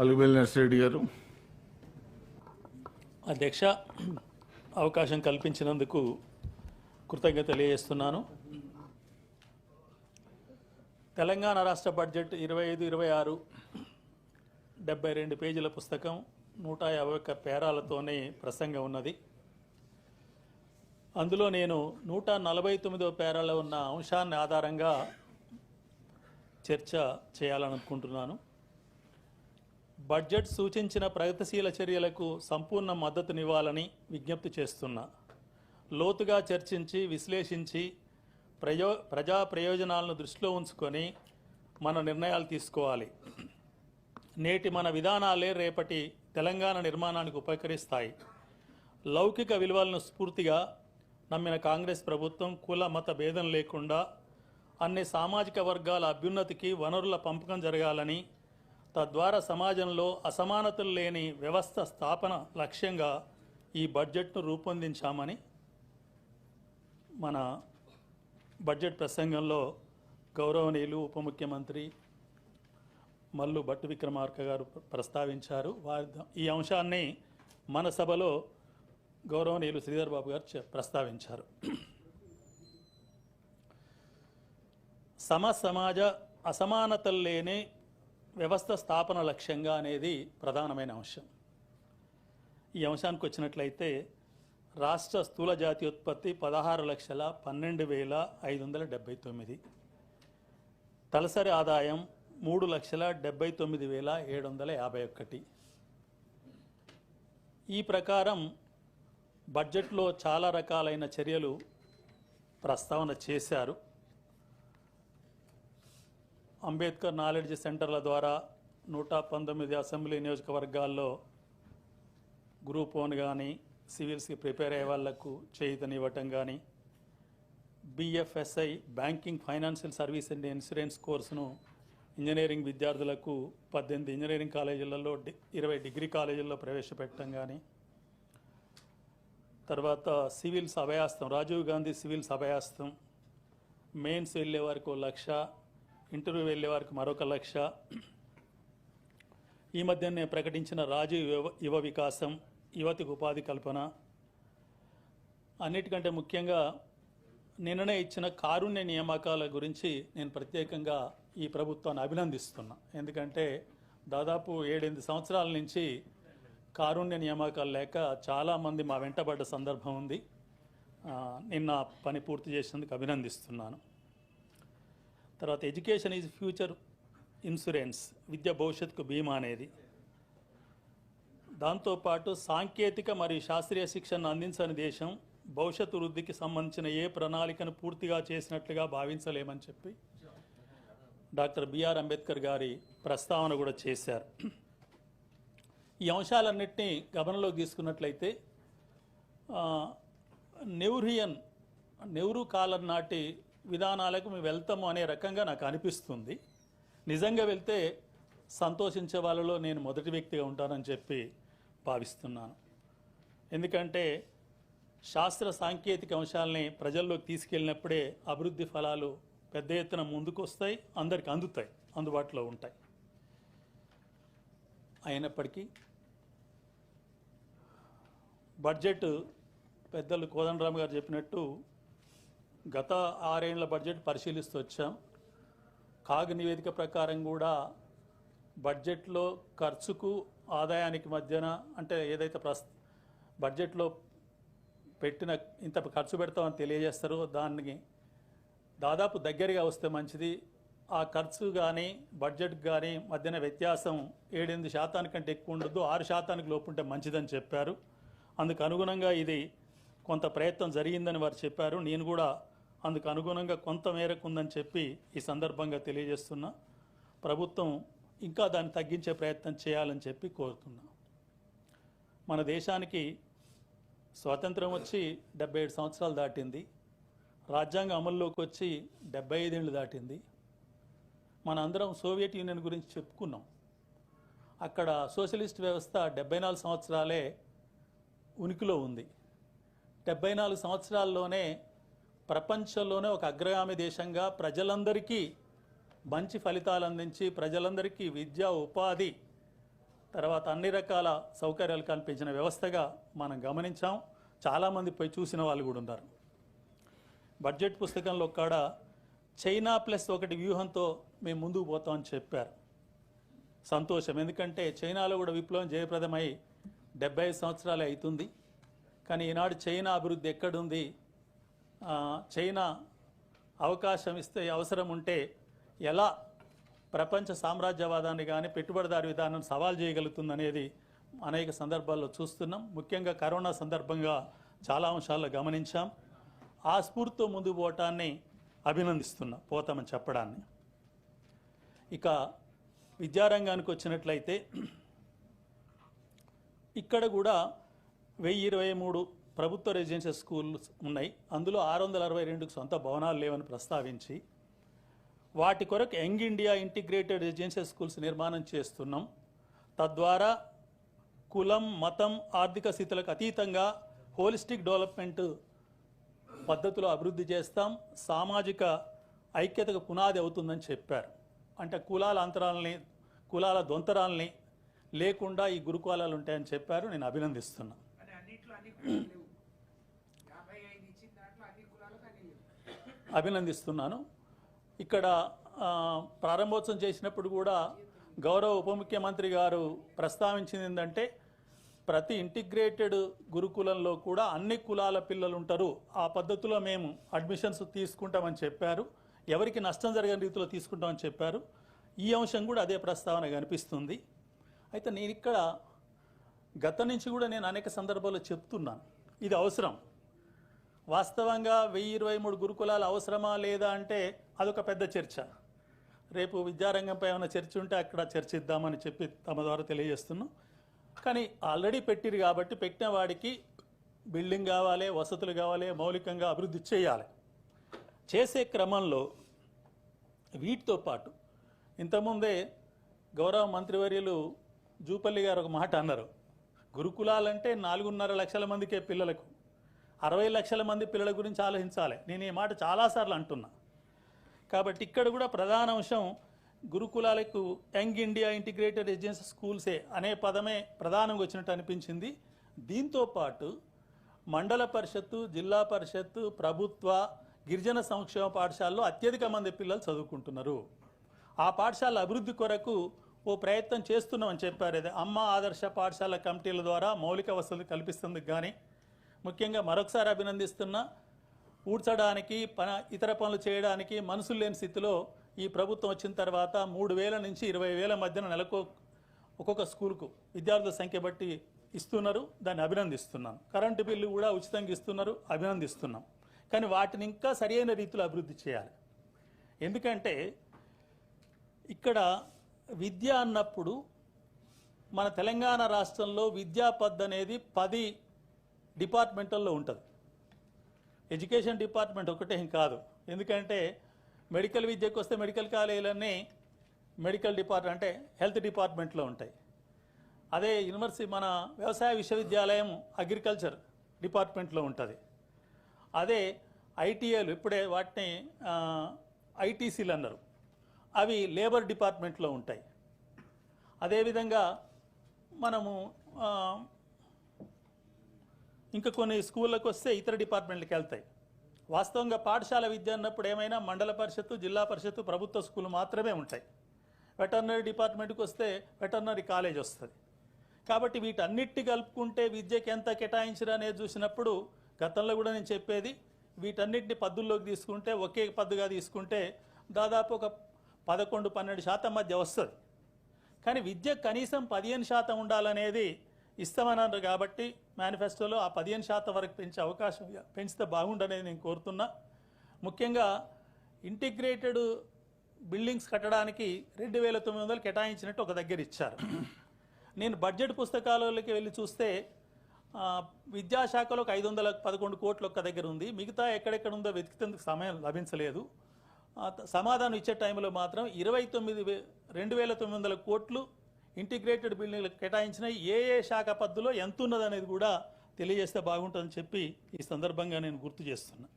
అలుబెల్ నర్సిరెడ్డి గారు. అధ్యక్ష అవకాశం కల్పించినందుకు కృతజ్ఞత తెలియజేస్తున్నాను. తెలంగాణ రాష్ట్ర బడ్జెట్ ఇరవై ఐదు ఇరవై ఆరు డెబ్బై రెండు పేజీల పుస్తకం నూట యాభై ఒక్క పేరాలతోనే ప్రసంగం ఉన్నది. అందులో నేను నూట నలభై తొమ్మిదో పేరాలో ఉన్న అంశాన్ని ఆధారంగా చర్చ చేయాలనుకుంటున్నాను. బడ్జెట్ సూచించిన ప్రగతిశీల చర్యలకు సంపూర్ణ మద్దతునివ్వాలని విజ్ఞప్తి చేస్తున్నా. లోతుగా చర్చించి విశ్లేషించి ప్రయో ప్రజా ప్రయోజనాలను దృష్టిలో ఉంచుకొని మన నిర్ణయాలు తీసుకోవాలి. నేటి మన విధానాలే రేపటి తెలంగాణ నిర్మాణానికి ఉపకరిస్తాయి. లౌకిక విలువలను స్ఫూర్తిగా నమ్మిన కాంగ్రెస్ ప్రభుత్వం కుల మత భేదం లేకుండా అన్ని సామాజిక వర్గాల అభ్యున్నతికి వనరుల పంపకం జరగాలని తద్వారా సమాజంలో అసమానతలు లేని వ్యవస్థ స్థాపన లక్ష్యంగా ఈ బడ్జెట్ను రూపొందించామని మన బడ్జెట్ ప్రసంగంలో గౌరవనీయులు ఉప ముఖ్యమంత్రి మల్లు భట్టు విక్రమార్క గారు ప్రస్తావించారు. వారి ఈ అంశాన్ని మన సభలో గౌరవనీయులు శ్రీధర్ బాబు గారు ప్రస్తావించారు. సమ సమాజ అసమానతలు లేని వ్యవస్థ స్థాపన లక్ష్యంగా అనేది ప్రధానమైన అంశం. ఈ అంశానికి వచ్చినట్లయితే రాష్ట్ర స్థూల జాతీయోత్పత్తి పదహారు లక్షల పన్నెండు వేల ఐదు వందల డెబ్బై తొమ్మిది. తలసరి ఆదాయం మూడు లక్షల డెబ్బై తొమ్మిది వేల ఏడు వందల యాభై ఒకటి. ఈ ప్రకారం బడ్జెట్లో చాలా రకాలైన చర్యలు ప్రస్తావన చేశారు. అంబేద్కర్ నాలెడ్జ్ సెంటర్ల ద్వారా నూట పంతొమ్మిది అసెంబ్లీ నియోజకవర్గాల్లో గ్రూప్ వన్ కానీ సివిల్స్కి ప్రిపేర్ అయ్యే వాళ్ళకు చేయుతనివ్వటం కానీ BFSI banking financial service and insurance కోర్సును ఇంజనీరింగ్ విద్యార్థులకు పద్దెనిమిది ఇంజనీరింగ్ కాలేజీలలో డి ఇరవై డిగ్రీ కాలేజీల్లో ప్రవేశపెట్టడం కానీ తర్వాత సివిల్స్ అభయాస్తం రాజీవ్ గాంధీ సివిల్స్ అభయాస్తం మెయిన్స్ వెళ్ళే వరకు లక్ష ఇంటర్వ్యూ వెళ్ళే వారికి మరొక లక్ష. ఈ మధ్యనే ప్రకటించిన రాజీవ్ యువ యువ వికాసం యువతికి ఉపాధి కల్పన. అన్నిటికంటే ముఖ్యంగా నిన్ననే ఇచ్చిన కారుణ్య నియామకాల గురించి నేను ప్రత్యేకంగా ఈ ప్రభుత్వాన్ని అభినందిస్తున్నా. ఎందుకంటే దాదాపు ఏడెనిమిది సంవత్సరాల నుంచి కారుణ్య నియామకాలు లేక చాలామంది మా వెంటబడ్డ సందర్భం ఉంది. నిన్న పని పూర్తి చేసినందుకు అభినందిస్తున్నాను. తర్వాత ఎడ్యుకేషన్ ఈజ్ ఫ్యూచర్ ఇన్సూరెన్స్ విద్య భవిష్యత్తుకు బీమా అనేది. దాంతోపాటు సాంకేతిక మరియు శాస్త్రీయ శిక్షణను అందించని దేశం భవిష్యత్తు వృద్ధికి సంబంధించిన ఏ ప్రణాళికను పూర్తిగా చేసినట్లుగా భావించలేమని చెప్పి డాక్టర్ బిఆర్ అంబేద్కర్ గారి ప్రస్తావన కూడా చేశారు. ఈ అంశాలన్నింటినీ గమనంలోకి తీసుకున్నట్లయితే నెవ్రియన్ నెహ్రూయన్ నెహ్రూ కాలం నాటి విధానాలకు మేము వెళ్తాము అనే రకంగా నాకు అనిపిస్తుంది. నిజంగా వెళ్తే సంతోషించే వాళ్ళలో నేను మొదటి వ్యక్తిగా ఉంటానని చెప్పి భావిస్తున్నాను. ఎందుకంటే శాస్త్ర సాంకేతిక అంశాలని ప్రజల్లోకి తీసుకెళ్ళినప్పుడే అభివృద్ధి ఫలాలు పెద్ద ఎత్తున ముందుకు వస్తాయి అందరికి అందుతాయి అందుబాటులో ఉంటాయి. అయినప్పటికీ బడ్జెట్ పెద్దలు కోదండరామ్ గారు చెప్పినట్టు గత ఆరేళ్ళ బడ్జెట్ పరిశీలిస్తూ వచ్చాం. కాగ్ నివేదిక ప్రకారం కూడా బడ్జెట్లో ఖర్చుకు ఆదాయానికి మధ్యన అంటే ఏదైతే ప్రస్ బడ్జెట్లో పెట్టిన ఇంత ఖర్చు పెడతామని తెలియజేస్తారో దాన్ని దాదాపు దగ్గరగా వస్తే మంచిది. ఆ ఖర్చు కానీ బడ్జెట్ కానీ మధ్యన వ్యత్యాసం ఏడెనిమిది శాతానికంటే ఎక్కువ ఉండదు ఆరు శాతానికి లోపు ఉంటే మంచిదని చెప్పారు. అందుకు అనుగుణంగా ఇది కొంత ప్రయత్నం జరిగిందని వారు చెప్పారు. నేను కూడా అందుకు అనుగుణంగా కొంత మేరకు ఉందని చెప్పి ఈ సందర్భంగా తెలియజేస్తున్నా. ప్రభుత్వం ఇంకా దాన్ని తగ్గించే ప్రయత్నం చేయాలని చెప్పి కోరుతున్నా. మన దేశానికి స్వాతంత్రం వచ్చి డెబ్బై ఏడు సంవత్సరాలు దాటింది. రాజ్యాంగం అమల్లోకి వచ్చి డెబ్బై ఐదేళ్ళు దాటింది. మన అందరం సోవియట్ యూనియన్ గురించి చెప్పుకున్నాం. అక్కడ సోషలిస్ట్ వ్యవస్థ డెబ్బై నాలుగు సంవత్సరాలే ఉనికిలో ఉంది. డెబ్బై నాలుగు సంవత్సరాల్లోనే ప్రపంచంలోనే ఒక అగ్రగామి దేశంగా ప్రజలందరికీ మంచి ఫలితాలు అందించి ప్రజలందరికీ విద్య ఉపాధి తర్వాత అన్ని రకాల సౌకర్యాలు కల్పించిన వ్యవస్థగా మనం గమనించాం. చాలామంది పోయి చూసిన వాళ్ళు కూడా ఉన్నారు. బడ్జెట్ పుస్తకంలో కాడ చైనా ప్లస్ ఒకటి వ్యూహంతో మేము ముందుకు పోతామని చెప్పారు. సంతోషం. ఎందుకంటే చైనాలో కూడా విప్లవం జయప్రదమై డెబ్బై ఐదు సంవత్సరాలే అవుతుంది. కానీ ఈనాడు చైనా అభివృద్ధి ఎక్కడుంది? చైనా అవకాశం ఇస్తే అవసరం ఉంటే ఎలా ప్రపంచ సామ్రాజ్యవాదాన్ని కానీ పెట్టుబడిదారి విధానం సవాల్ చేయగలుగుతుందనేది అనేక సందర్భాల్లో చూస్తున్నాం. ముఖ్యంగా కరోనా సందర్భంగా చాలా అంశాల్లో గమనించాం. ఆ స్ఫూర్తితో ముందు పోవటాన్ని అభినందిస్తున్నాం పోతామని చెప్పడాన్ని. ఇక విద్యారంగానికి వచ్చినట్లయితే ఇక్కడ కూడా వెయ్యి ఇరవై మూడు ప్రభుత్వ రెసిడెన్షియల్ స్కూల్స్ ఉన్నాయి. అందులో ఆరు వందల అరవై రెండుకు సొంత భవనాలు లేవని ప్రస్తావించి వాటి కొరకు young India integrated residential schools నిర్మాణం చేస్తున్నాం. తద్వారా కులం మతం ఆర్థిక స్థితులకు అతీతంగా హోలిస్టిక్ డెవలప్మెంట్ పద్ధతిలో అభివృద్ధి చేస్తాం. సామాజిక ఐక్యతకు పునాది అవుతుందని చెప్పారు. అంటే కులాల అంతరాలని కులాల దొంతరాలని లేకుండా ఈ గురుకులాలు ఉంటాయని చెప్పారు. నేను అభినందిస్తున్నా కానీ అన్నిట్లో అన్ని కులాలు లేవు యాభై ఐదు ఇచ్చిన దాంట్లో అన్ని కులాలకు అన్ని లేవు అభినందిస్తున్నాను. ఇక్కడ ప్రారంభోత్సవం చేసినప్పుడు కూడా గౌరవ ఉప ముఖ్యమంత్రి గారు ప్రస్తావించింది ఏంటంటే ప్రతి ఇంటిగ్రేటెడ్ గురుకులంలో కూడా అన్ని కులాల పిల్లలు ఉంటారు ఆ పద్ధతిలో మేము అడ్మిషన్స్ తీసుకుంటామని చెప్పారు. ఎవరికి నష్టం జరగని రీతిలో తీసుకుంటామని చెప్పారు. ఈ అంశం కూడా అదే ప్రస్తావన కనిపిస్తుంది అయితే నేను ఇక్కడ గత నుంచి కూడా నేను అనేక సందర్భాల్లో చెప్తున్నాను. ఇది అవసరం. వాస్తవంగా వెయ్యి ఇరవై మూడు గురుకులాలు అవసరమా లేదా అంటే అదొక పెద్ద చర్చ. రేపు విద్యారంగంపై ఏమైనా చర్చ ఉంటే అక్కడ చర్చిద్దామని చెప్పి తమ ద్వారా తెలియజేస్తున్నాం. కానీ ఆల్రెడీ పెట్టిరు కాబట్టి పెట్టిన వాడికి బిల్డింగ్ కావాలి వసతులు కావాలి మౌలికంగా అభివృద్ధి చేయాలి. చేసే క్రమంలో వీటితో పాటు ఇంతకుముందే గౌరవ మంత్రివర్యులు జూపల్లి గారు ఒక మాట అన్నారు. గురుకులాలంటే నాలుగున్నర లక్షల మందికే పిల్లలకు. అరవై లక్షల మంది పిల్లల గురించి ఆలోచించాలి. నేను ఈ మాట చాలాసార్లు అంటున్నా. కాబట్టి ఇక్కడ కూడా ప్రధాన అంశం గురుకులాలకు యంగ్ ఇండియా ఇంటిగ్రేటెడ్ రెసిడెన్షియల్ స్కూల్సే అనే పదమే ప్రధానంగా వచ్చినట్టు అనిపించింది. దీంతో పాటు మండల పరిషత్తు జిల్లా పరిషత్తు ప్రభుత్వ గిరిజన సంక్షేమ పాఠశాలలో అత్యధిక మంది పిల్లలు చదువుకుంటున్నారు. ఆ పాఠశాల అభివృద్ధి కొరకు ఓ ప్రయత్నం చేస్తున్నామని చెప్పారు. అదే అమ్మ ఆదర్శ పాఠశాల కమిటీల ద్వారా మౌలిక వసతులు కల్పిస్తుంది కానీ ముఖ్యంగా మరొకసారి అభినందిస్తున్నా ఊడ్చడానికి పన ఇతర పనులు చేయడానికి మనసులు లేని స్థితిలో ఈ ప్రభుత్వం వచ్చిన తర్వాత మూడు వేల నుంచి ఇరవై వేల మధ్యన నెలకు ఒక్కొక్క స్కూల్కు విద్యార్థుల సంఖ్య బట్టి ఇస్తున్నారు. దాన్ని అభినందిస్తున్నాను కరెంటు బిల్లు కూడా ఉచితంగా ఇస్తున్నారు. అభినందిస్తున్నాం. కానీ వాటిని ఇంకా సరైన రీతిలో అభివృద్ధి చేయాలి. ఎందుకంటే ఇక్కడ విద్య అన్నప్పుడు మన తెలంగాణ రాష్ట్రంలో విద్యా పద్ధతి అనేది పది డిపార్ట్మెంటల్లో ఉంటుంది. ఎడ్యుకేషన్ డిపార్ట్మెంట్ ఒకటే కాదు. ఎందుకంటే మెడికల్ విద్యకు వస్తే మెడికల్ కాలేజీలన్నీ మెడికల్ డిపార్ట్మెంట్ అంటే హెల్త్ డిపార్ట్మెంట్లో ఉంటాయి. అదే యూనివర్సిటీ మన వ్యవసాయ విశ్వవిద్యాలయం అగ్రికల్చర్ డిపార్ట్మెంట్లో ఉంటుంది. అదే ఐటీఏలు ఇప్పుడే వాటిని ఐటీసీలు అన్నారు. అవి లేబర్ డిపార్ట్మెంట్లో ఉంటాయి. అదేవిధంగా మనము ఇంకా కొన్ని స్కూళ్ళకు వస్తే ఇతర డిపార్ట్మెంట్లకు వెళ్తాయి. వాస్తవంగా పాఠశాల విద్య అన్నప్పుడు ఏమైనా మండల పరిషత్తు జిల్లా పరిషత్తు ప్రభుత్వ స్కూల్ మాత్రమే ఉంటాయి. వెటర్నరీ డిపార్ట్మెంట్కి వస్తే వెటర్నరీ కాలేజ్ వస్తుంది. కాబట్టి వీటన్నిటి కలుపుకుంటే విద్యకి ఎంత కేటాయించరా అనేది చూసినప్పుడు గతంలో కూడా నేను చెప్పేది వీటన్నిటిని పద్దుల్లోకి తీసుకుంటే ఒకే పద్దుగా తీసుకుంటే దాదాపు ఒక పదకొండు పన్నెండు శాతం మధ్య వస్తుంది. కానీ విద్య కనీసం పదిహేను శాతం ఉండాలనేది ఇస్తామన్నారు కాబట్టి మేనిఫెస్టోలో ఆ పదిహేను శాతం వరకు పెంచే అవకాశం పెంచితే బాగుండనేది నేను కోరుతున్నా. ముఖ్యంగా ఇంటిగ్రేటెడ్ బిల్డింగ్స్ కట్టడానికి రెండు వేల తొమ్మిది వందలు కేటాయించినట్టు ఒక దగ్గర ఇచ్చారు. నేను బడ్జెట్ పుస్తకాలలోకి వెళ్ళి చూస్తే విద్యాశాఖలో ఒక ఐదు వందల పదకొండు కోట్లు ఒక్క దగ్గర ఉంది. మిగతా ఎక్కడెక్కడ ఉందో వెతికితేందుకు సమయం లభించలేదు. సమాధానం ఇచ్చే టైంలో మాత్రం ఇరవై తొమ్మిది వే రెండు వేల తొమ్మిది వందల కోట్లు ఇంటిగ్రేటెడ్ బిల్డింగ్లు కేటాయించిన ఏ ఏ శాఖ పద్ధతిలో ఎంత ఉన్నదనేది కూడా తెలియజేస్తే బాగుంటుందని చెప్పి ఈ సందర్భంగా నేను గుర్తు చేస్తున్నా.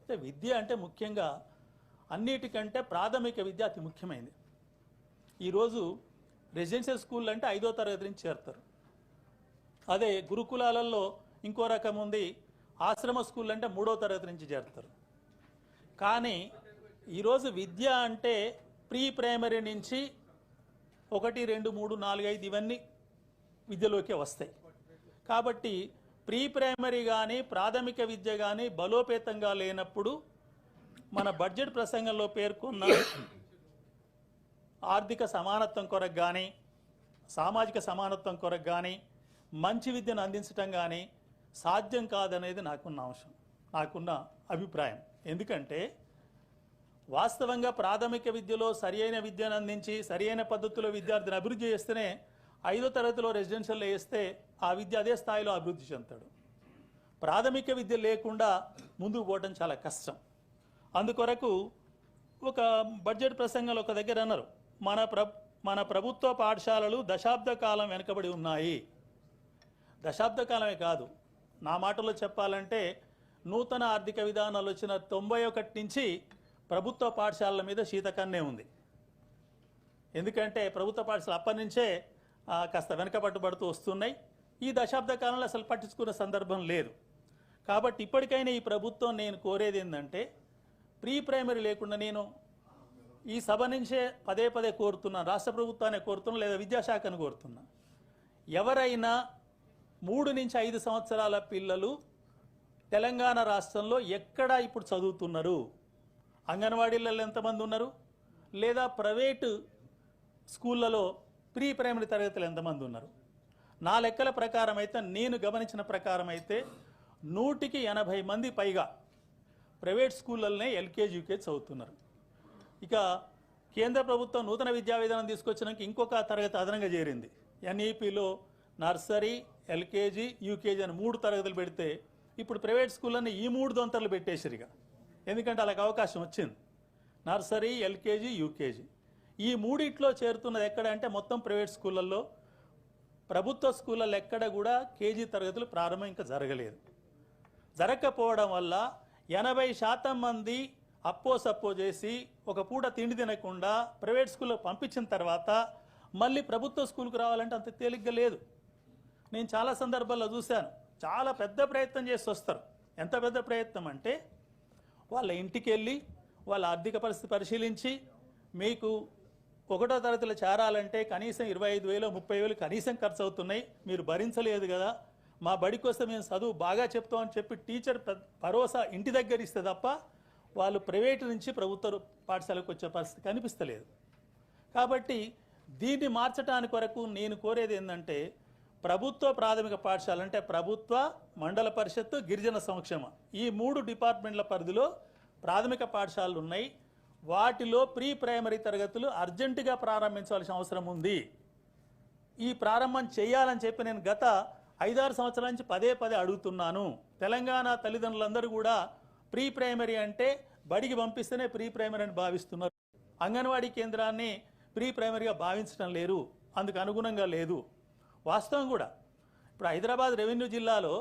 అంటే విద్య అంటే ముఖ్యంగా అన్నిటికంటే ప్రాథమిక విద్య అతి ముఖ్యమైనది. ఈరోజు రెసిడెన్షియల్ స్కూల్ అంటే ఐదో తరగతి నుంచి చేరుతారు. అదే గురుకులాలలో ఇంకో రకం ఉంది ఆశ్రమ స్కూల్ అంటే మూడో తరగతి నుంచి చేరుతారు. కానీ ఈరోజు విద్య అంటే ప్రీ ప్రైమరీ నుంచి ఒకటి రెండు మూడు నాలుగు ఐదు ఇవన్నీ విద్యలోకి వస్తాయి. కాబట్టి ప్రీ ప్రైమరీ కానీ ప్రాథమిక విద్య కానీ బలోపేతంగా లేనప్పుడు మన బడ్జెట్ ప్రసంగంలో పేర్కొన్న ఆర్థిక సమానత్వం కొరకు కానీ సామాజిక సమానత్వం కొరకు కానీ మంచి విద్యను అందించటం కానీ సాధ్యం కాదనేది నాకున్న అంశం నాకున్న అభిప్రాయం. ఎందుకంటే వాస్తవంగా ప్రాథమిక విద్యలో సరియైన విద్యను అందించి సరియైన పద్ధతిలో విద్యార్థిని అభివృద్ధి చేస్తేనే ఐదో తరగతిలో రెసిడెన్షియల్లో వేస్తే ఆ విద్య అదే స్థాయిలో అభివృద్ధి చెందుతాడు. ప్రాథమిక విద్య లేకుండా ముందుకు పోవడం చాలా కష్టం. అందుకొరకు ఒక బడ్జెట్ ప్రసంగంలో ఒక దగ్గర అన్నారు మన ప్ర మన ప్రభుత్వ పాఠశాలలు దశాబ్ద కాలం వెనుకబడి ఉన్నాయి. దశాబ్ద కాలమే కాదు నా మాటలో చెప్పాలంటే నూతన ఆర్థిక విధానాలు వచ్చిన తొంభై ఒకటి నుంచి ప్రభుత్వ పాఠశాలల మీద శీతకన్నే ఉంది. ఎందుకంటే ప్రభుత్వ పాఠశాల అప్పటి నుంచే కాస్త వెనకబట్టుబడుతూ వస్తున్నాయి. ఈ దశాబ్ద కాలంలో అసలు పట్టించుకున్న సందర్భం లేదు. కాబట్టి ఇప్పటికైనా ఈ ప్రభుత్వం నేను కోరేది ఏంటంటే ప్రీ ప్రైమరీ లేకుండా నేను ఈ సభ నుంచే పదే పదే కోరుతున్నాను. రాష్ట్ర ప్రభుత్వాన్ని కోరుతున్నాను లేదా విద్యాశాఖను కోరుతున్నా ఎవరైనా మూడు నుంచి ఐదు సంవత్సరాల పిల్లలు తెలంగాణ రాష్ట్రంలో ఎక్కడ ఇప్పుడు చదువుతున్నారు? అంగన్వాడీలలో ఎంతమంది ఉన్నారు? లేదా ప్రైవేటు స్కూళ్ళలో ప్రీ ప్రైమరీ తరగతులు ఎంతమంది ఉన్నారు? నా లెక్కల ప్రకారం అయితే నేను గమనించిన ప్రకారం అయితే నూటికి ఎనభై మంది పైగా ప్రైవేట్ స్కూళ్ళలోనే ఎల్కేజీ యూకేజీ చదువుతున్నారు. ఇక కేంద్ర ప్రభుత్వం నూతన విద్యా విధానం తీసుకొచ్చినాక ఇంకొక తరగతి అదనంగా చేరింది. ఎన్ఈపిలో నర్సరీ ఎల్కేజీ యూకేజీ అని మూడు తరగతులు పెడితే ఇప్పుడు ప్రైవేట్ స్కూళ్ళని ఈ మూడు దొంతర్లు పెట్టేసారు ఇక ఎందుకంటే అలాగ అవకాశం వచ్చింది. Nursery LKG UKG. ఈ మూడిట్లో చేరుతున్నది ఎక్కడ అంటే మొత్తం ప్రైవేట్ స్కూళ్ళల్లో ప్రభుత్వ స్కూళ్ళల్లో ఎక్కడ కూడా కేజీ తరగతులు ప్రారంభం ఇంకా జరగలేదు. జరగకపోవడం వల్ల ఎనభై శాతం మంది అప్పో సప్పో చేసి ఒక పూట తిండి తినకుండా ప్రైవేట్ స్కూల్లో పంపించిన తర్వాత మళ్ళీ ప్రభుత్వ స్కూల్కి రావాలంటే అంత తేలిగ్గా లేదు. నేను చాలా సందర్భాల్లో చూశాను. చాలా పెద్ద ప్రయత్నం చేసి వస్తారు. ఎంత పెద్ద ప్రయత్నం అంటే వాళ్ళ ఇంటికి వెళ్ళి వాళ్ళ ఆర్థిక పరిస్థితి పరిశీలించి మీకు ఒకటో తరగతిలో చేరాలంటే కనీసం ఇరవై ఐదు వేలు ముప్పై వేలు కనీసం ఖర్చు అవుతున్నాయి మీరు భరించలేదు కదా. మా బడి కోసం మేము చదువు బాగా చెప్తామని చెప్పి టీచర్ భరోసా ఇంటి దగ్గర ఇస్తే తప్ప వాళ్ళు ప్రైవేటు నుంచి ప్రభుత్వ పాఠశాలకు వచ్చే పరిస్థితి కనిపిస్తలేదు. కాబట్టి దీన్ని మార్చడానికి వరకు నేను కోరేది ఏంటంటే ప్రభుత్వ ప్రాథమిక పాఠశాల అంటే ప్రభుత్వ మండల పరిషత్తు గిరిజన సంక్షేమ. ఈ మూడు డిపార్ట్మెంట్ల పరిధిలో ప్రాథమిక పాఠశాలలు ఉన్నాయి. వాటిలో ప్రీ ప్రైమరీ తరగతులు అర్జెంటుగా ప్రారంభించాల్సిన అవసరం ఉంది. ఈ ప్రారంభం చేయాలని చెప్పి నేను గత ఐదారు సంవత్సరాల నుంచి పదే పదే అడుగుతున్నాను. తెలంగాణ తల్లిదండ్రులందరూ కూడా ప్రీ ప్రైమరీ అంటే బడికి పంపిస్తేనే ప్రీ ప్రైమరీ అని భావిస్తున్నారు. అంగన్వాడీ కేంద్రాన్ని ప్రీ ప్రైమరీగా భావించడం లేరు అందుకు అనుగుణంగా లేదు. వాస్తవం కూడా. ఇప్పుడు హైదరాబాద్ రెవెన్యూ జిల్లాలో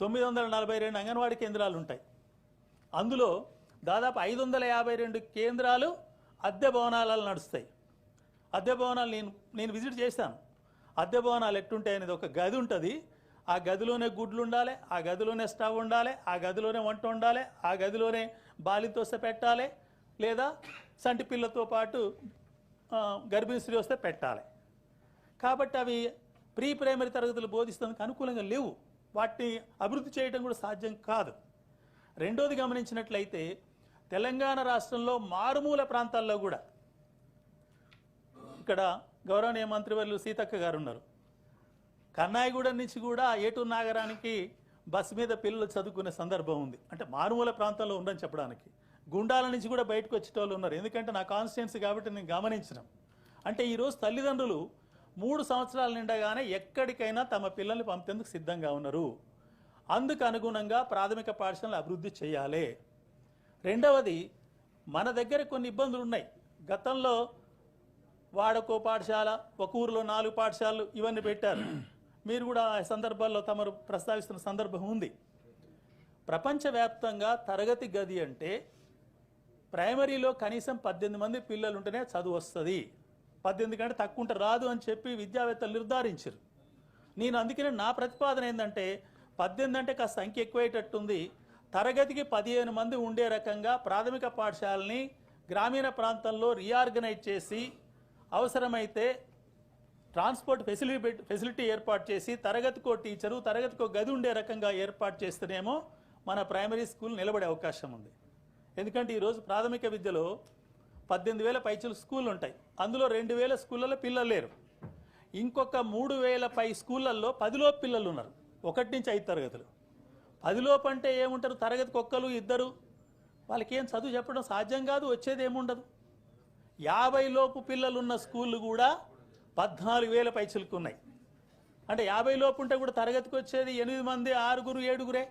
తొమ్మిది వందల నలభై రెండు అంగన్వాడీ కేంద్రాలు ఉంటాయి. అందులో దాదాపు ఐదు వందల యాభై రెండు కేంద్రాలు అద్దె భవనాలలో నడుస్తాయి. అద్దె భవనాలు నేను నేను విజిట్ చేశాను. అద్దె భవనాలు ఎట్టుంటాయి అనేది ఒక గది ఉంటుంది. ఆ గదిలోనే గుడ్లు ఉండాలి ఆ గదిలోనే స్టవ్ ఉండాలి ఆ గదిలోనే వంట ఉండాలి ఆ గదిలోనే బాలింత వస్తే పెట్టాలి లేదా సంటి పిల్లతో పాటు ఆ, గర్భిణీ స్త్రీ వస్తే పెట్టాలి. కాబట్టి అవి ప్రీ ప్రైమరీ తరగతులు బోధిస్తానికి అనుకూలంగా లేవు. వాటిని అభివృద్ధి చేయడం కూడా సాధ్యం కాదు. రెండోది గమనించినట్లయితే తెలంగాణ రాష్ట్రంలో మారుమూల ప్రాంతాల్లో కూడా ఇక్కడ గౌరవనీయ మంత్రివర్యులు సీతక్క గారు ఉన్నారు కన్నాయిగూడెం నుంచి కూడా ఏటూరు నాగరానికి బస్ మీద పిల్లలు చదువుకునే సందర్భం ఉంది. అంటే మారుమూల ప్రాంతంలో ఉందని చెప్పడానికి. గుండాల నుంచి కూడా బయటకు వచ్చేటోళ్ళు ఉన్నారు. ఎందుకంటే నా కాన్స్టిట్యున్సీ కాబట్టి నేను గమనించిన. అంటే ఈరోజు తల్లిదండ్రులు మూడు సంవత్సరాలు నిండగానే ఎక్కడికైనా తమ పిల్లల్ని పంపేందుకు సిద్ధంగా ఉన్నారు. అందుకు అనుగుణంగా ప్రాథమిక పాఠశాలను అభివృద్ధి చేయాలి. రెండవది మన దగ్గర కొన్ని ఇబ్బందులు ఉన్నాయి. గతంలో వాడకో పాఠశాల ఒక ఊరిలో నాలుగు పాఠశాలలు ఇవన్నీ పెట్టారు. మీరు కూడా ఆ సందర్భాల్లో తమరు ప్రస్తావిస్తున్న సందర్భం ఉంది. ప్రపంచవ్యాప్తంగా తరగతి గది అంటే ప్రైమరీలో కనీసం పద్దెనిమిది మంది పిల్లలు ఉంటేనే చదువు వస్తుంది. పద్దెనిమిది కంటే తక్కువ ఉంటే రాదు అని చెప్పి విద్యావేత్తలు నిర్ధారించారు. నేను అందుకనే నా ప్రతిపాదన ఏంటంటే పద్దెనిమిది అంటే కాస్త సంఖ్య ఎక్కువయ్యేటట్టుంది. తరగతికి పదిహేను మంది ఉండే రకంగా ప్రాథమిక పాఠశాలని గ్రామీణ ప్రాంతంలో రీఆర్గనైజ్ చేసి అవసరమైతే ట్రాన్స్పోర్ట్ ఫెసిలిటీ ఫెసిలిటీ ఏర్పాటు చేసి తరగతికో టీచరు తరగతికో గది ఉండే రకంగా ఏర్పాటు చేస్తేనేమో మన ప్రైమరీ స్కూల్ నిలబడే అవకాశం ఉంది. ఎందుకంటే ఈరోజు ప్రాథమిక విద్యలో పద్దెనిమిది వేల పైచులు స్కూల్ ఉంటాయి అందులో రెండు వేల స్కూళ్ళలో పిల్లలు లేరు. ఇంకొక మూడు వేల పై స్కూళ్ళల్లో పదిలో పిల్లలు ఉన్నారు ఒకటి నుంచి ఐదు తరగతులు. పదిలోపు అంటే ఏముంటారు? తరగతికి ఒక్కరు ఇద్దరు. వాళ్ళకేం చదువు చెప్పడం సాధ్యం కాదు వచ్చేది ఏముండదు. యాభై లోపు పిల్లలు ఉన్న స్కూళ్ళు కూడా పద్నాలుగు వేల పైచలకు ఉన్నాయి అంటే యాభై లోపు ఉంటే కూడా తరగతికి వచ్చేది ఎనిమిది మంది ఆరుగురు ఏడుగురే.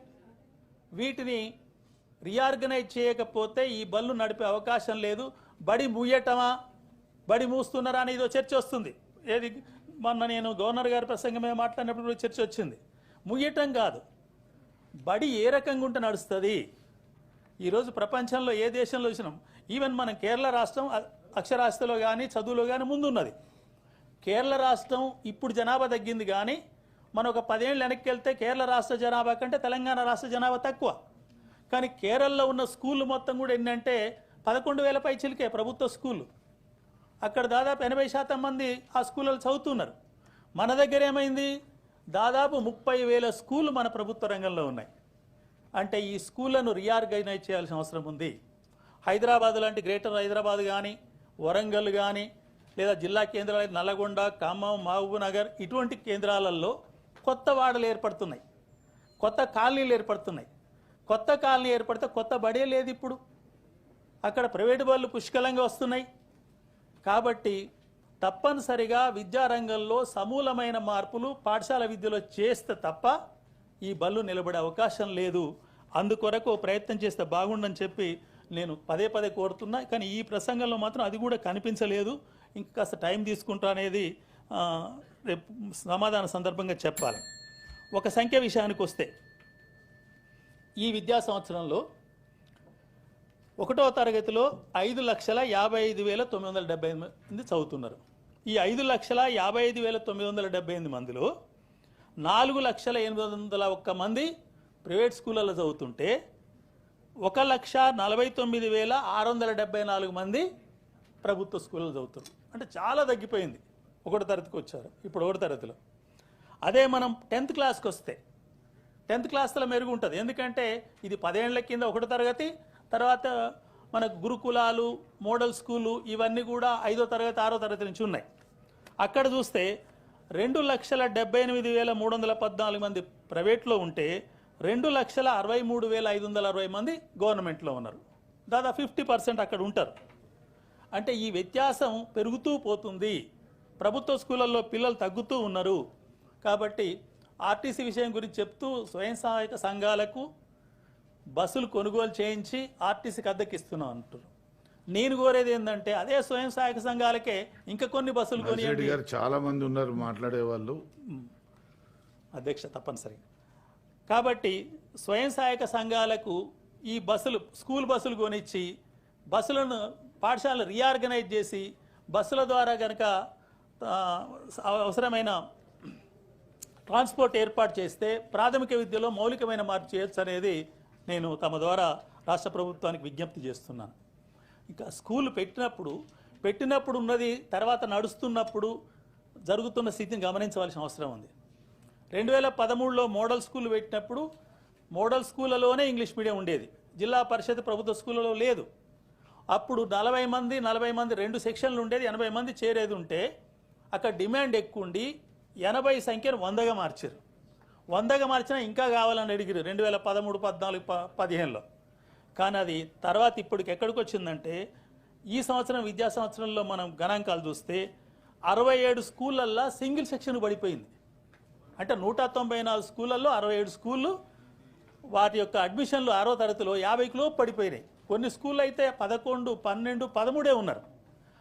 వీటిని రీఆర్గనైజ్ చేయకపోతే ఈ బళ్ళు నడిపే అవకాశం లేదు. బడి మూయటమా బడి మూస్తున్నారా అని ఇదో చర్చ వస్తుంది. ఏది? మొన్న నేను గవర్నర్ గారి ప్రసంగమే మాట్లాడినప్పుడు చర్చ వచ్చింది. ముయ్యటం కాదు. బడి ఏ రకంగా ఉంటే నడుస్తుంది? ఈరోజు ప్రపంచంలో ఏ దేశంలో చూసినాం ఈవెన్ మన కేరళ రాష్ట్రం అక్షరాస్యతలో కానీ చదువులో కానీ ముందున్నది. కేరళ రాష్ట్రం ఇప్పుడు జనాభా తగ్గింది కానీ మనం ఒక పదేళ్ళు వెనక్కి వెళ్తే కేరళ రాష్ట్ర జనాభా కంటే తెలంగాణ రాష్ట్ర జనాభా తక్కువ. కానీ కేరళలో ఉన్న స్కూళ్ళు మొత్తం కూడా ఏంటంటే పదకొండు వేల పై చిలికే ప్రభుత్వ స్కూళ్ళు అక్కడ దాదాపు ఎనభై శాతం మంది ఆ స్కూళ్ళలో చదువుతున్నారు. మన దగ్గర ఏమైంది? దాదాపు ముప్పై వేల స్కూళ్ళు మన ప్రభుత్వ రంగంలో ఉన్నాయి. అంటే ఈ స్కూళ్ళను రీఆర్గనైజ్ చేయాల్సిన అవసరం ఉంది. హైదరాబాద్ లాంటి గ్రేటర్ హైదరాబాద్ కానీ వరంగల్ కానీ లేదా జిల్లా కేంద్రాలు నల్లగొండ ఖమ్మం మహబూబ్నగర్ ఇటువంటి కేంద్రాలలో కొత్త వాడలు ఏర్పడుతున్నాయి. కొత్త కాలనీలు ఏర్పడుతున్నాయి. కొత్త కాలనీ ఏర్పడితే కొత్త బడే లేదు ఇప్పుడు. అక్కడ ప్రైవేటు బళ్ళు పుష్కలంగా వస్తున్నాయి. కాబట్టి తప్పనిసరిగా విద్యారంగంలో సమూలమైన మార్పులు పాఠశాల విద్యలో చేస్తే తప్ప ఈ బళ్ళు నిలబడే అవకాశం లేదు. అందుకొరకు ప్రయత్నం చేస్తే బాగుండని చెప్పి నేను పదే పదే కోరుతున్నా. కానీ ఈ ప్రసంగంలో మాత్రం అది కూడా కనిపించలేదు. ఇంకా కాస్త టైం తీసుకుంటా అనేది రేపు సమాధాన సందర్భంగా చెప్పాలి. ఒక సంఖ్య విషయానికి వస్తే ఈ విద్యా సంవత్సరంలో ఒకటో తరగతిలో ఐదు లక్షల యాభై ఐదు వేల తొమ్మిది వందల డెబ్బై ఎనిమిది మంది చదువుతున్నారు. ఈ ఐదు లక్షల యాభై ఐదు వేల తొమ్మిది వందల డెబ్బై ఎనిమిది మందిలో నాలుగు లక్షల ఎనిమిది వందల ఒక్క మంది ప్రైవేట్ స్కూళ్ళలో చదువుతుంటే ఒక లక్ష నలభై తొమ్మిది వేల ఆరు వందల డెబ్బై నాలుగు మంది ప్రభుత్వ స్కూళ్ళలో చదువుతున్నారు. అంటే చాలా తగ్గిపోయింది. ఒకటో తరగతికి వచ్చారు. ఇప్పుడు ఒకటో తరగతిలో. అదే మనం టెన్త్ క్లాస్కి వస్తే టెన్త్ క్లాస్లో మెరుగు ఉంటుంది. ఎందుకంటే ఇది పదేళ్ళ కింద ఒకటో తరగతి తర్వాత మనకు గురుకులాలు మోడల్ స్కూలు ఇవన్నీ కూడా ఐదో తరగతి ఆరో తరగతి నుంచి ఉన్నాయి. అక్కడ చూస్తే రెండు లక్షల డెబ్బై ఎనిమిది వేల మూడు వందల పద్నాలుగు మంది ప్రైవేట్లో ఉంటే రెండు లక్షల అరవై మూడు వేల ఐదు వందల అరవై మంది గవర్నమెంట్లో ఉన్నారు. దాదాపు ఫిఫ్టీ పర్సెంట్ అక్కడ ఉంటారు. అంటే ఈ వ్యత్యాసం పెరుగుతూ పోతుంది. ప్రభుత్వ స్కూళ్ళల్లో పిల్లలు తగ్గుతూ ఉన్నారు. కాబట్టి ఆర్టీసీ విషయం గురించి చెప్తూ స్వయం సహాయక సంఘాలకు బస్సులు కొనుగోలు చేయించి ఆర్టీసీకి అద్దెకిస్తున్నాం అంటున్నారు. నేను కోరేది ఏంటంటే అదే స్వయం సహాయక సంఘాలకే ఇంకా కొన్ని బస్సులు గారు చాలా మంది ఉన్నారు మాట్లాడే వాళ్ళు. అధ్యక్ష తప్పనిసరి. కాబట్టి స్వయం సహాయక సంఘాలకు ఈ బస్సులు స్కూల్ బస్సులు కొనిచ్చి బస్సులను పాఠశాల రీఆర్గనైజ్ చేసి బస్సుల ద్వారా కనుక అవసరమైన ట్రాన్స్పోర్ట్ ఏర్పాటు చేస్తే ప్రాథమిక విద్యలో మౌలికమైన మార్పు చేయొచ్చు అనేది నేను తమ ద్వారా రాష్ట్ర ప్రభుత్వానికి విజ్ఞప్తి చేస్తున్నాను. ఇంకా స్కూల్ పెట్టినప్పుడు పెట్టినప్పుడు ఉన్నది తర్వాత నడుస్తున్నప్పుడు జరుగుతున్న స్థితిని గమనించవలసిన అవసరం ఉంది. రెండు వేల పదమూడులో మోడల్ స్కూల్ పెట్టినప్పుడు మోడల్ స్కూళ్ళలోనే ఇంగ్లీష్ మీడియం ఉండేది. జిల్లా పరిషత్ ప్రభుత్వ స్కూళ్ళలో లేదు. అప్పుడు నలభై మంది నలభై మంది రెండు సెక్షన్లు ఉండేది ఎనభై మంది చేరేది ఉంటే అక్కడ డిమాండ్ ఎక్కువ ఉండి ఎనభై సంఖ్యను వందగా మార్చారు. వందగా మార్చినా ఇంకా కావాలని అడిగిరు. రెండు వేల పదమూడు పద్నాలుగు ప పదిహేనులో. కానీ అది తర్వాత ఇప్పటికి ఎక్కడికి వచ్చిందంటే ఈ సంవత్సరం విద్యా సంవత్సరంలో మనం గణాంకాలు చూస్తే అరవై ఏడు స్కూళ్ళల్లో సింగిల్ సెక్షన్ పడిపోయింది. అంటే నూట తొంభై నాలుగు స్కూళ్ళల్లో అరవై ఏడు స్కూళ్ళు వాటి యొక్క అడ్మిషన్లు ఆరో తరగతిలో యాభైకి లోపు పడిపోయినాయి. కొన్ని స్కూళ్ళు అయితే పదకొండు పన్నెండు పదమూడే ఉన్నారు.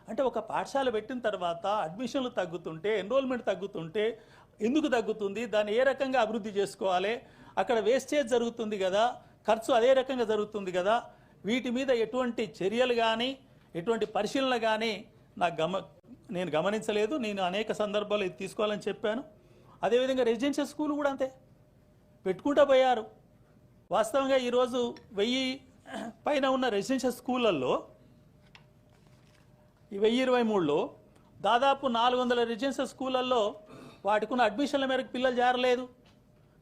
అంటే ఒక పాఠశాల పెట్టిన తర్వాత అడ్మిషన్లు తగ్గుతుంటే ఎన్రోల్మెంట్ తగ్గుతుంటే ఎందుకు తగ్గుతుంది? దాన్ని ఏ రకంగా అభివృద్ధి చేసుకోవాలి? అక్కడ వేస్టేజ్ జరుగుతుంది కదా. ఖర్చు అదే రకంగా జరుగుతుంది కదా. వీటి మీద ఎటువంటి చర్యలు కానీ ఎటువంటి పరిశీలన కానీ నాకు గమ నేను గమనించలేదు. నేను అనేక సందర్భాలు ఇది తీసుకోవాలని చెప్పాను. అదేవిధంగా రెసిడెన్షియల్ స్కూల్ కూడా అంతే. పెట్టుకుంటూ పోయారు. వాస్తవంగా ఈరోజు వెయ్యి పైన ఉన్న రెసిడెన్షియల్ స్కూళ్ళల్లో ఈ వెయ్యి ఇరవై మూడులో దాదాపు నాలుగు వందల రెసిడెన్షియల్ స్కూళ్ళల్లో వాటికున్న అడ్మిషన్ల మేరకు పిల్లలు చేరలేదు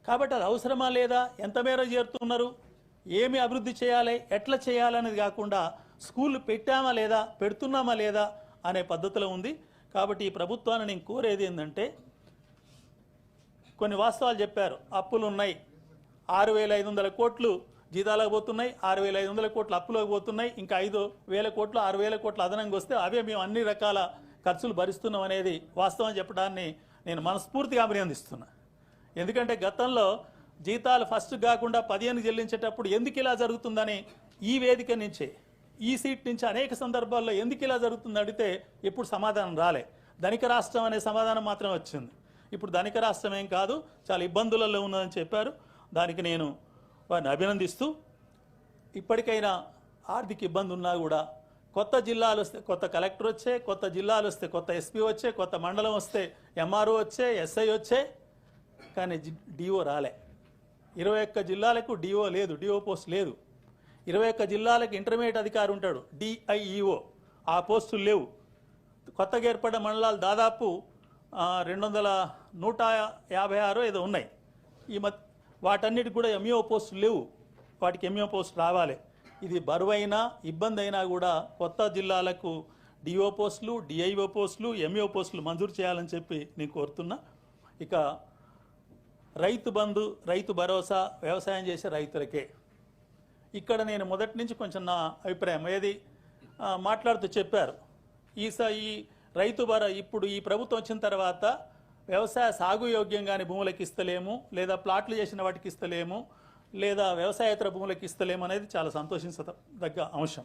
కాబట్టి అది అవసరమా లేదా? ఎంత మేర చేరుతున్నారు? ఏమి అభివృద్ధి చేయాలి? ఎట్లా చేయాలనేది కాకుండా స్కూళ్ళు పెట్టామా లేదా? పెడుతున్నామా లేదా అనే పద్ధతిలో ఉంది. కాబట్టి ఈ ప్రభుత్వాన్ని నేను కోరేది ఏంటంటే కొన్ని వాస్తవాలు చెప్పారు. అప్పులు ఉన్నాయి. ఆరు వేల ఐదు వందల కోట్లు జీతాలకు పోతున్నాయి. ఆరు వేల ఐదు వందల కోట్లు అప్పులకు పోతున్నాయి. ఇంకా ఐదు వేల కోట్లు ఆరు వేల కోట్లు అదనంగా వస్తే అవే మేము అన్ని రకాల ఖర్చులు భరిస్తున్నాం అనేది వాస్తవం చెప్పడాన్ని నేను మనస్ఫూర్తిగా అభినందిస్తున్నా. ఎందుకంటే గతంలో జీతాలు ఫస్ట్ కాకుండా పదిహేను చెల్లించేటప్పుడు ఎందుకు ఇలా జరుగుతుందని ఈ వేదిక నుంచే ఈ సీట్ నుంచి అనేక సందర్భాల్లో ఎందుకు ఇలా జరుగుతుంది అడిగితే ఎప్పుడు సమాధానం రాలే. ధనిక రాష్ట్రం అనే సమాధానం మాత్రమే వచ్చింది. ఇప్పుడు ధనిక రాష్ట్రం ఏం కాదు చాలా ఇబ్బందులలో ఉన్నదని చెప్పారు. దానికి నేను వారిని అభినందిస్తూ ఇప్పటికైనా ఆర్థిక ఇబ్బంది ఉన్నా కూడా కొత్త జిల్లాలు వస్తే కొత్త కలెక్టర్ వచ్చే కొత్త జిల్లాలు వస్తే కొత్త ఎస్పీ వచ్చే కొత్త మండలం వస్తే ఎంఆర్ఓ వచ్చే ఎస్ఐ వచ్చే కానీ డిఓ రాలే. ఇరవై ఒక్క జిల్లాలకు డిఓ లేదు డిఓ పోస్ట్ లేదు. ఇరవై ఒక్క జిల్లాలకు ఇంటర్మీడియట్ అధికారి ఉంటాడు డిఐఈఓ. ఆ పోస్టులు లేవు. కొత్తగా ఏర్పడ్డ మండలాలు దాదాపు రెండు వందల నూట యాభై ఆరు ఏదో ఉన్నాయి. ఈ మ వాటన్నిటికి కూడా ఎంఈఓ పోస్టులు లేవు. వాటికి ఎంఈఓ పోస్ట్ రావాలి. ఇది బరువైనా ఇబ్బంది అయినా కూడా కొత్త జిల్లాలకు డిఓ పోస్టులు డిఐఓ పోస్టులు ఎంఈఓ పోస్టులు మంజూరు చేయాలని చెప్పి నేను కోరుతున్నా. ఇక రైతు బంధు రైతు భరోసా వ్యవసాయం చేసే రైతులకే. ఇక్కడ నేను మొదటి నుంచి కొంచెం నా అభిప్రాయం ఏది? మాట్లాడుతూ చెప్పారు. ఈ స ఈ రైతు భర ఇప్పుడు ఈ ప్రభుత్వం వచ్చిన తర్వాత వ్యవసాయ సాగు యోగ్యంగాని భూములకు ఇస్తలేము లేదా ప్లాట్లు చేసిన వాటికి ఇస్తలేము లేదా వ్యవసాయేతర భూములకు ఇస్తలేమనేది చాలా సంతోషించదగ్గ అంశం.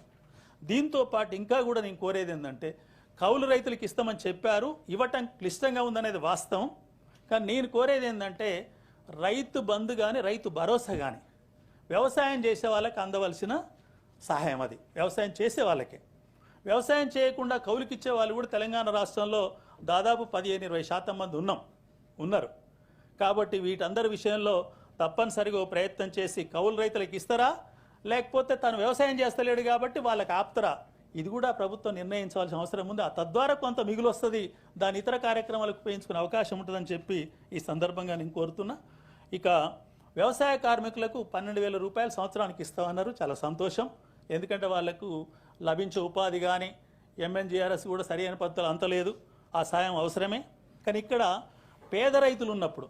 దీంతో పాటు ఇంకా కూడా నేను కోరేది ఏంటంటే కౌలు రైతులకు ఇస్తామని చెప్పారు ఇవ్వటం క్లిష్టంగా ఉందనేది వాస్తవం. కానీ నేను కోరేది ఏంటంటే రైతు బంధు కానీ రైతు భరోసా కానీ వ్యవసాయం చేసే వాళ్ళకి అందవలసిన సహాయం అది. వ్యవసాయం చేసే వాళ్ళకే. వ్యవసాయం చేయకుండా కౌలుకిచ్చే వాళ్ళు కూడా తెలంగాణ రాష్ట్రంలో దాదాపు పదిహేను ఇరవై శాతం మంది ఉన్నాం ఉన్నారు. కాబట్టి వీటందరి విషయంలో తప్పనిసరిగా ప్రయత్నం చేసి కౌలు రైతులకు ఇస్తారా? లేకపోతే తను వ్యవసాయం చేస్తలేడు కాబట్టి వాళ్ళకి ఆప్తరా? ఇది కూడా ప్రభుత్వం నిర్ణయించవలసిన అవసరం ఉంది. ఆ తద్వారా కొంత మిగులు వస్తుంది దాని ఇతర కార్యక్రమాలకు ఉపయోగించుకునే అవకాశం ఉంటుందని చెప్పి ఈ సందర్భంగా నేను కోరుతున్నా. ఇక వ్యవసాయ కార్మికులకు పన్నెండు వేల రూపాయలు సంవత్సరానికి ఇస్తామన్నారు. చాలా సంతోషం. ఎందుకంటే వాళ్ళకు లభించే ఉపాధి కానీ ఎంఎన్జిఆర్ఎస్ కూడా సరైన పద్ధతులు అంతలేదు. ఆ సాయం అవసరమే. కానీ ఇక్కడ పేద రైతులు ఉన్నప్పుడు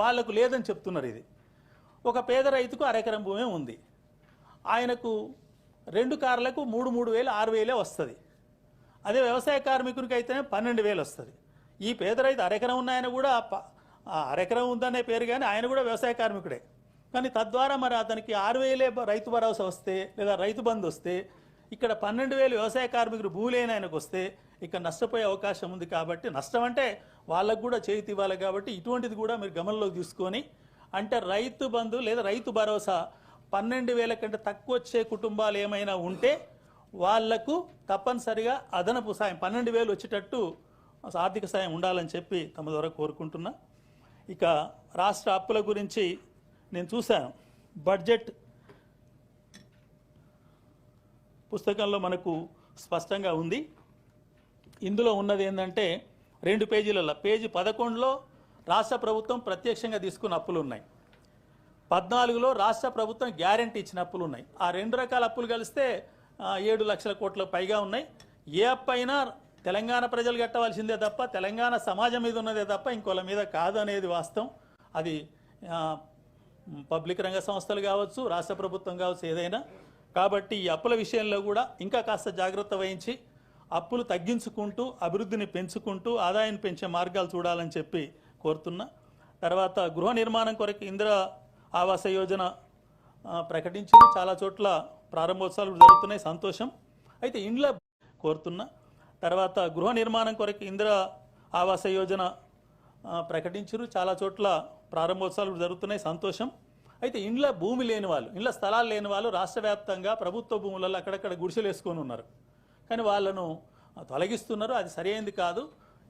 వాళ్ళకు లేదని చెప్తున్నారు ఇది. ఒక పేద రైతుకు అరెకరం భూమి ఉంది. ఆయనకు రెండు కార్లకు మూడు మూడు వేలు ఆరు వేలే వస్తుంది. అదే వ్యవసాయ కార్మికునికి అయితే పన్నెండు వేలు వస్తుంది. ఈ పేద రైతు అరెకరం ఉన్నాయన కూడా అరెకరం ఉందనే పేరు కానీ ఆయన కూడా వ్యవసాయ కార్మికుడే. కానీ తద్వారా మరి అతనికి ఆరు వేలే రైతు భరోసా వస్తే లేదా రైతు బంధు వస్తే ఇక్కడ పన్నెండు వేలు వ్యవసాయ కార్మికుడు భూలేని ఆయనకు వస్తే ఇక్కడ నష్టపోయే అవకాశం ఉంది కాబట్టి నష్టం అంటే వాళ్ళకు కూడా చేతి ఇవ్వాలి కాబట్టి ఇటువంటిది కూడా మీరు గమనంలోకి తీసుకొని అంటే రైతు బంధు లేదా రైతు భరోసా పన్నెండు వేల కంటే తక్కువ వచ్చే కుటుంబాలు ఏమైనా ఉంటే వాళ్ళకు తప్పనిసరిగా అదనపు సాయం పన్నెండు వేలు వచ్చేటట్టు ఆర్థిక సాయం ఉండాలని చెప్పి తమ ద్వారా కోరుకుంటున్నా. ఇక రాష్ట్ర అప్పుల గురించి నేను చూశాను. బడ్జెట్ పుస్తకంలో మనకు స్పష్టంగా ఉంది. ఇందులో ఉన్నది ఏంటంటే రెండు పేజీలలో. పేజీ పదకొండులో రాష్ట్ర ప్రభుత్వం ప్రత్యక్షంగా తీసుకున్న అప్పులు ఉన్నాయి. పద్నాలుగులో రాష్ట్ర ప్రభుత్వం గ్యారంటీ ఇచ్చిన అప్పులు ఉన్నాయి. ఆ రెండు రకాల అప్పులు కలిస్తే ఏడు లక్షల కోట్ల పైగా ఉన్నాయి. ఏ అప్పు అయినా తెలంగాణ ప్రజలు కట్టవలసిందే తప్ప తెలంగాణ సమాజం మీద ఉన్నదే తప్ప ఇంకోళ్ళ మీద కాదు అనేది వాస్తవం. అది పబ్లిక్ రంగ సంస్థలు కావచ్చు రాష్ట్ర ప్రభుత్వం కావచ్చు ఏదైనా. కాబట్టి ఈ అప్పుల విషయంలో కూడా ఇంకా కాస్త జాగ్రత్త వహించి అప్పులు తగ్గించుకుంటూ అభివృద్ధిని పెంచుకుంటూ ఆదాయాన్ని పెంచే మార్గాలు చూడాలని చెప్పి కోరుతున్నా. తర్వాత గృహ నిర్మాణం కొరకు ఇందిరా ఆవాస యోజన ఆ, చాలా చోట్ల ప్రారంభోత్సవాలు జరుగుతున్నాయి. సంతోషం. అయితే ఇండ్ల కోరుతున్నా. తర్వాత గృహ నిర్మాణం కొరకు ఇందిరా ఆవాస యోజన ప్రకటించారు చాలా చోట్ల ప్రారంభోత్సవాలు జరుగుతున్నాయి. సంతోషం. అయితే ఇండ్ల భూమి లేని వాళ్ళు ఇండ్ల స్థలాలు లేని వాళ్ళు రాష్ట్ర వ్యాప్తంగా ప్రభుత్వ భూములలో అక్కడక్కడ గుడిసెలు వేసుకొని ఉన్నారు. కానీ వాళ్ళను తొలగిస్తున్నారు. అది సరైనది కాదు.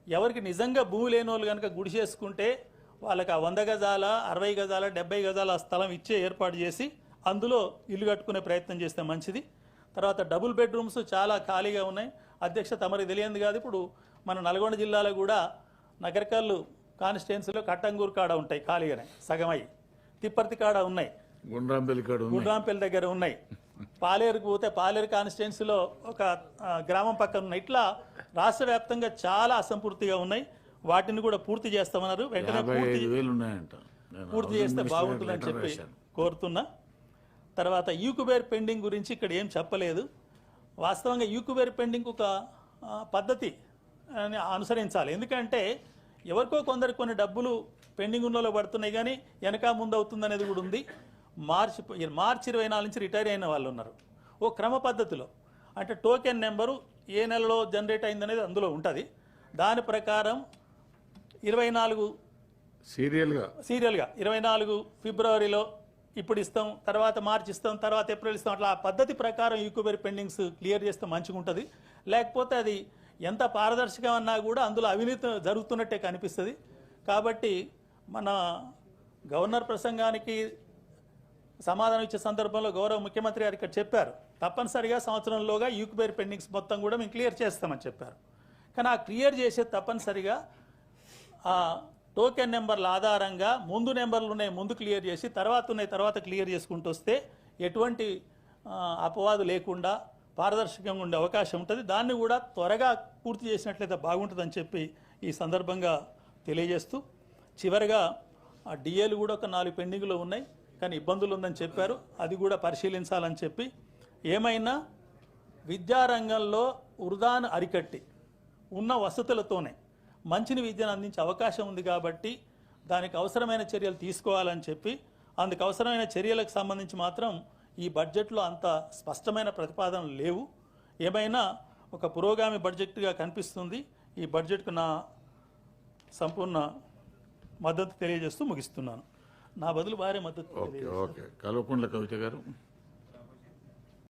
ఎవరికి నిజంగా భూమి లేని వాళ్ళు కనుక గుడి చేసుకుంటే వాళ్ళకి ఆ వంద గజాల అరవై గజాల డెబ్బై గజాల స్థలం ఇచ్చే ఏర్పాటు చేసి అందులో ఇల్లు కట్టుకునే ప్రయత్నం చేస్తే మంచిది. తర్వాత డబుల్ బెడ్రూమ్స్ చాలా ఖాళీగా ఉన్నాయి. అధ్యక్ష తమరికి తెలియంది కాదు. ఇప్పుడు మన నల్గొండ జిల్లాలో కూడా నగరకల్లు కాన్స్టిట్యున్సీలో కట్టంగూరు కాడ ఉంటాయి ఖాళీగానే సగమై తిప్పర్తి కాడ ఉన్నాయి. గుండ్రాంపల్లి దగ్గర ఉన్నాయి. పాలేరుకు పోతే పాలేరు కాన్స్టిట్యున్సీలో ఒక గ్రామం పక్కన ఉన్నాయి. ఇట్లా రాష్ట్ర వ్యాప్తంగా చాలా అసంపూర్తిగా ఉన్నాయి. వాటిని కూడా పూర్తి చేస్తామన్నారు. వెంటనే పూర్తి చేస్తే బాగుంటుందని చెప్పి. కోరుతున్నా. తర్వాత యూకుబేర్ పెండింగ్ గురించి ఇక్కడ ఏం చెప్పలేదు. వాస్తవంగా యూకుబేర్ పెండింగ్ ఒక పద్ధతి అని అనుసరించాలి. ఎందుకంటే ఎవరికో కొందరు కొన్ని డబ్బులు పెండింగ్ ఉన్నలో పడుతున్నాయి కానీ వెనక ముందు అవుతుంది అనేది కూడా ఉంది. మార్చి మార్చి ఇరవై నాలుగు నుంచి రిటైర్ అయిన వాళ్ళు ఉన్నారు. ఓ క్రమ పద్ధతిలో. అంటే టోకెన్ నెంబరు ఏ నెలలో జనరేట్ అయిందనేది అందులో ఉంటుంది. దాని ప్రకారం ఇరవై నాలుగు సీరియల్గా. సీరియల్గా ఇరవై నాలుగు ఫిబ్రవరిలో ఇప్పుడు ఇస్తాం తర్వాత మార్చి ఇస్తాం తర్వాత ఏప్రిల్ ఇస్తాం. అట్లా ఆ పద్ధతి ప్రకారం ఈక్వబెరీ పెండింగ్స్ క్లియర్ చేస్తే మంచిగా ఉంటుంది. లేకపోతే అది ఎంత పారదర్శకం అన్నా కూడా అందులో అవినీతి జరుగుతున్నట్టే కనిపిస్తుంది. కాబట్టి మన గవర్నర్ ప్రసంగానికి సమాధానం ఇచ్చే సందర్భంలో గౌరవ ముఖ్యమంత్రి గారు ఇక్కడ చెప్పారు. తప్పనిసరిగా సంవత్సరంలోగా యూక్బేర్ పెండింగ్స్ మొత్తం కూడా మేము క్లియర్ చేస్తామని చెప్పారు. కానీ ఆ క్లియర్ చేసే తప్పనిసరిగా ఆ టోకెన్ నెంబర్ల ఆధారంగా ముందు నెంబర్లు ఉన్నాయి ముందు క్లియర్ చేసి తర్వాత ఉన్నాయి తర్వాత క్లియర్ చేసుకుంటూ వస్తే ఎటువంటి అపవాదు లేకుండా పారదర్శకంగా ఉండే అవకాశం ఉంటుంది. దాన్ని కూడా త్వరగా పూర్తి చేసినట్లయితే బాగుంటుందని చెప్పి ఈ సందర్భంగా తెలియజేస్తూ చివరిగా ఆ డిఏలు కూడా ఒక నాలుగు పెండింగ్లో ఉన్నాయి. కానీ ఇబ్బందులు ఉందని చెప్పారు. అది కూడా పరిశీలించాలని చెప్పి ఏమైనా విద్యారంగంలో వృధాను అరికట్టి ఉన్న వసతులతోనే మంచిని విద్యను అందించే అవకాశం ఉంది కాబట్టి దానికి అవసరమైన చర్యలు తీసుకోవాలని చెప్పి అందుకు అవసరమైన చర్యలకు సంబంధించి మాత్రం ఈ బడ్జెట్లో అంత స్పష్టమైన ప్రతిపాదనలు లేవు. ఏమైనా ఒక పురోగామి బడ్జెట్గా కనిపిస్తుంది. ఈ బడ్జెట్కు నా సంపూర్ణ మద్దతు తెలియజేస్తూ ముగిస్తున్నాను. నా బదులు భారీ మద్దతు ఓకే ఓకే. కల్వకుంట్ల కవిత గారు.